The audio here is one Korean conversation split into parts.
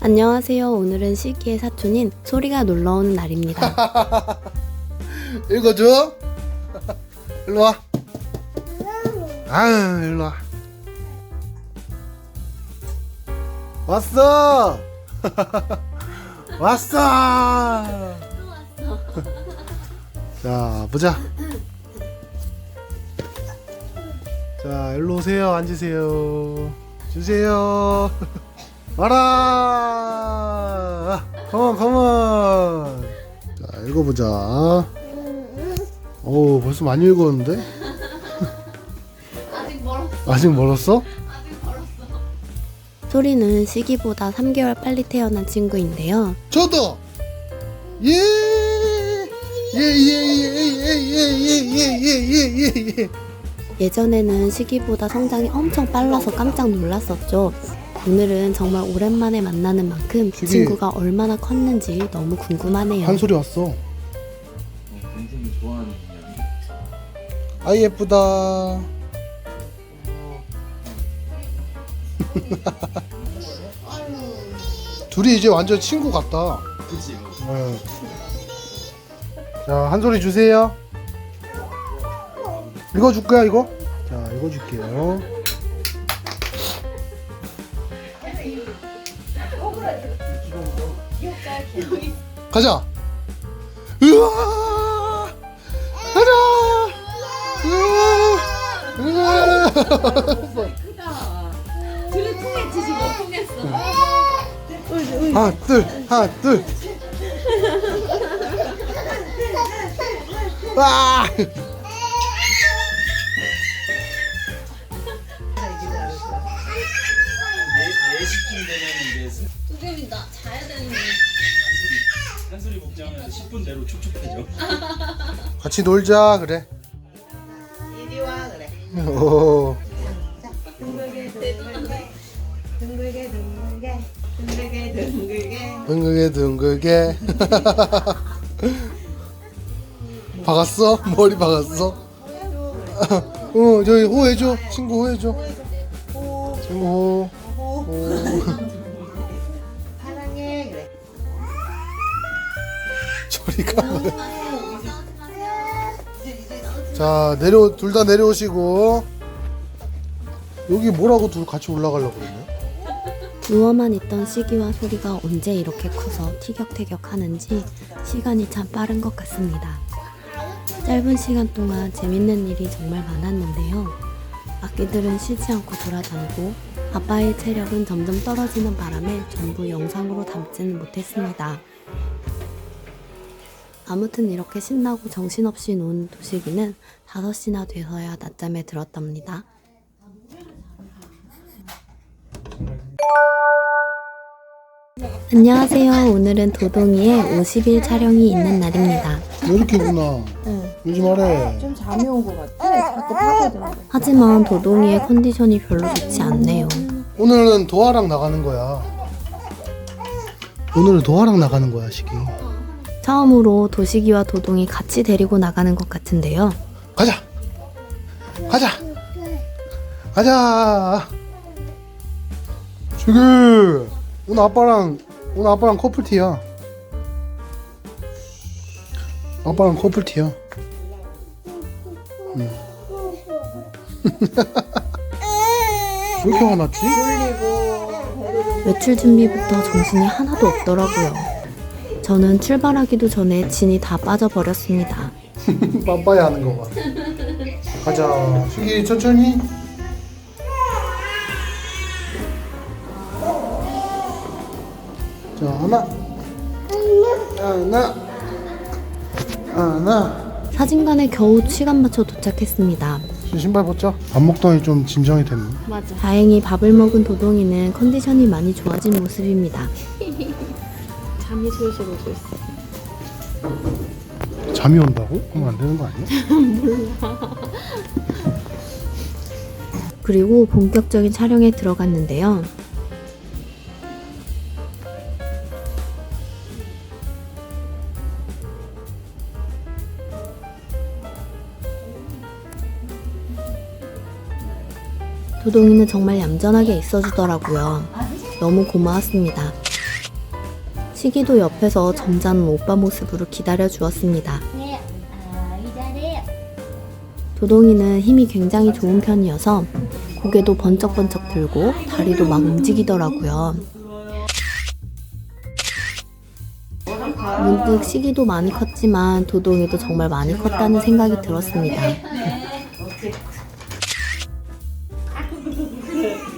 안녕하세요. 오늘은 시기의 사촌인 소리가 놀러오는 날입니다. 읽어줘. 일로 와. 아유, 일로 와. 왔어. 왔어. 자, 보자. 자, 일로 오세요. 앉으세요. 주세요. 와라. 컴온, 컴온. 자, 읽어보자. 오, 벌써 많이 읽었는데? 아직 멀었어. 아직 멀었어? 아직 멀었어. 소리는 시기보다 3개월 빨리 태어난 친구인데요. 저도! 예! 예, 예, 예, 예, 예, 예, 예, 예, 예, 예. 예전에는 시기보다 성장이 엄청 빨라서 깜짝 놀랐었죠. 오늘은 정말 오랜만에 만나는 만큼 시기. 친구가 얼마나 컸는지 너무 궁금하네요. 한 소리 왔어. 동생이 좋아하는 인형이 아이, 예쁘다. 둘이 이제 완전 친구 같다. 그치 네. 자, 한 소리 주세요. 읽어줄 거야, 이거? 자, 읽어줄게요. 가자. 으아! 가자. 으아! 으아! 하나, 둘, 하나, 둘. 와! 시쯤 되면 이제 스- 두개입니다. 자야 되는데. 한소리 복장하면 10분 내로 촉촉해져 같이 놀자, 그래. 이리 와 그래. 오. 둥글게 둥글게 둥글게 둥글게 둥글게 둥글게 둥글게 둥글게 박았어? 머리 박았어? 어 저기 호해줘 친구 호해줘 친구 호 호. 저리 가 자 내려 둘 다 내려오시고 여기 뭐라고 둘 같이 올라가려고 그러냐? 누워만 있던 시기와 소리가 언제 이렇게 커서 티격태격 하는지 시간이 참 빠른 것 같습니다. 짧은 시간 동안 재밌는 일이 정말 많았는데요. 아기들은 쉬지 않고 돌아다니고 아빠의 체력은 점점 떨어지는 바람에 전부 영상으로 담지는 못했습니다. 아무튼 이렇게 신나고 정신없이 논 도시기는 5시나 돼서야 낮잠에 들었답니다. 안녕하세요. 오늘은 도동이의 50일 촬영이 있는 날입니다. 왜 이렇게 구나 요즘 하래 좀 잠이 온 것 같아. 자꾸 파거든. 하지만 도동이의 컨디션이 별로 좋지 않네요. 오늘은 도화랑 나가는 거야 오늘은 도화랑 나가는 거야 시기 처음으로 도식이와 도동이 같이 데리고 나가는 것 같은데요. 가자 가자 가자 저기 오늘 아빠랑 오늘 아빠랑 커플티야 아빠랑 커플티야 응. 왜 이렇게 화났지? 외출 준비부터 정신이 하나도 없더라고요. 저는 출발하기도 전에 진이 다 빠져버렸습니다. 빰빠이 하는 거 봐. 가자. 수기 천천히. 자 하나. 하나. 하나. 사진관에 겨우 시간 맞춰 도착했습니다. 신발 벗자. 밥 먹더니 좀 진정이 됐네. 맞아. 다행히 밥을 먹은 도동이는 컨디션이 많이 좋아진 모습입니다. 잠이 슬슬 오고 있어. 잠이 온다고? 그럼 안 되는 거 아니야? 그리고 본격적인 촬영에 들어갔는데요. 도동이는 정말 얌전하게 있어주더라고요. 너무 고마웠습니다. 시기도 옆에서 점잖은 오빠 모습으로 기다려 주었습니다. 네, 잘해. 도동이는 힘이 굉장히 좋은 편이어서 고개도 번쩍번쩍 들고 다리도 막 움직이더라고요. 문득 시기도 많이 컸지만 도동이도 정말 많이 컸다는 생각이 들었습니다.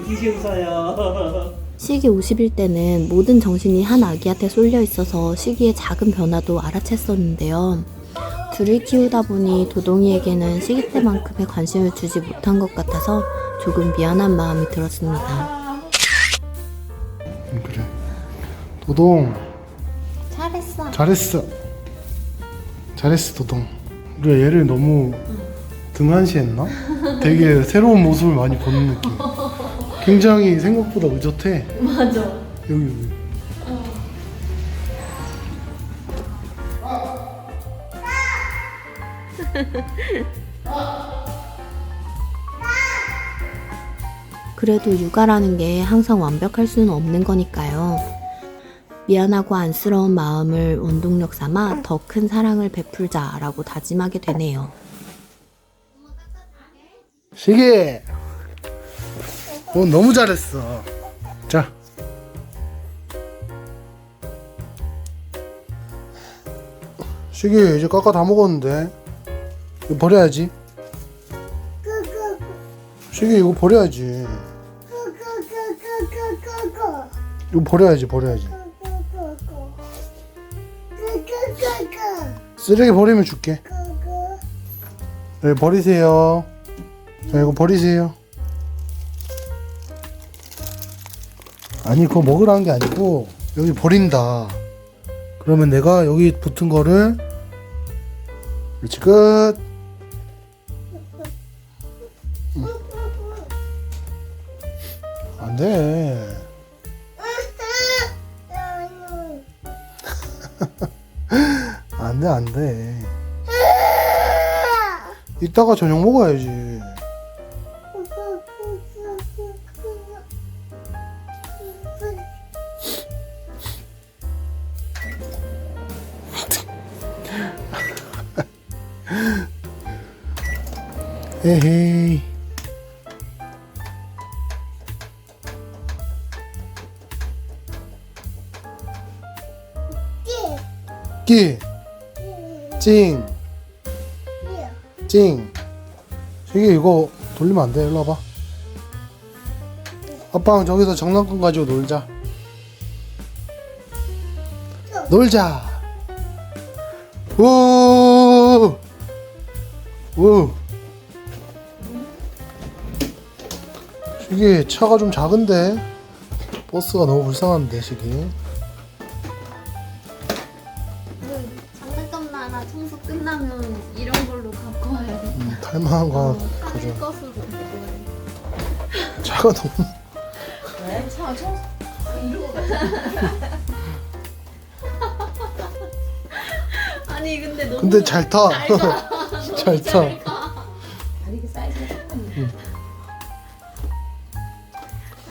이게 웃어요. 시기 50일 때는 모든 정신이 한 아기한테 쏠려 있어서 시기의 작은 변화도 알아챘었는데요. 둘을 키우다 보니 도동이에게는 시기 때만큼의 관심을 주지 못한 것 같아서 조금 미안한 마음이 들었습니다. 응, 그래. 도동 잘했어. 잘했어. 잘했어 도동. 우리가 얘를 너무 등한시했나? 되게 새로운 모습을 많이 보는 느낌. 굉장히 생각보다 의젓해. 맞아. 여기 여기. 그래도 육아라는 게 항상 완벽할 수는 없는 거니까요. 미안하고 안쓰러운 마음을 원동력 삼아 더 큰 사랑을 베풀자라고 다짐하게 되네요. 시계. 어 너무 잘했어. 자. 시계 이제 깎아 다 먹었는데 이거 버려야지. 시계 이거 버려야지. 이거 버려야지 버려야지. 쓰레기 버리면 줄게. 네, 버리세요. 자, 이거 버리세요. 아니, 그거 먹으라는 게 아니고, 여기 버린다. 그러면 내가 여기 붙은 거를, 그렇지, 끝. 응. 안 돼. 안 돼, 안 돼. 이따가 저녁 먹어야지. 에헤이. 끼. 찡. 찡. 저기 이거 돌리면 안 돼. 일로 와봐. 아빠랑 저기서 장난감 가지고 놀자. 놀자. 오. 오. 이게 차가 좀 작은데 버스가 너무 불쌍한데 시기. 장난감 나라 청소 끝나면 이런 걸로 갖고 와야 돼. 음, 탈만한 거 가져. 것으로 갖고 와야 차가 너무 왜? 차 청소 이러고 가. 아니 근데 너무 근데 잘 타. 잘 타.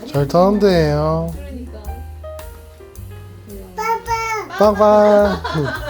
잘 타는데요. 그러니까 빵빵.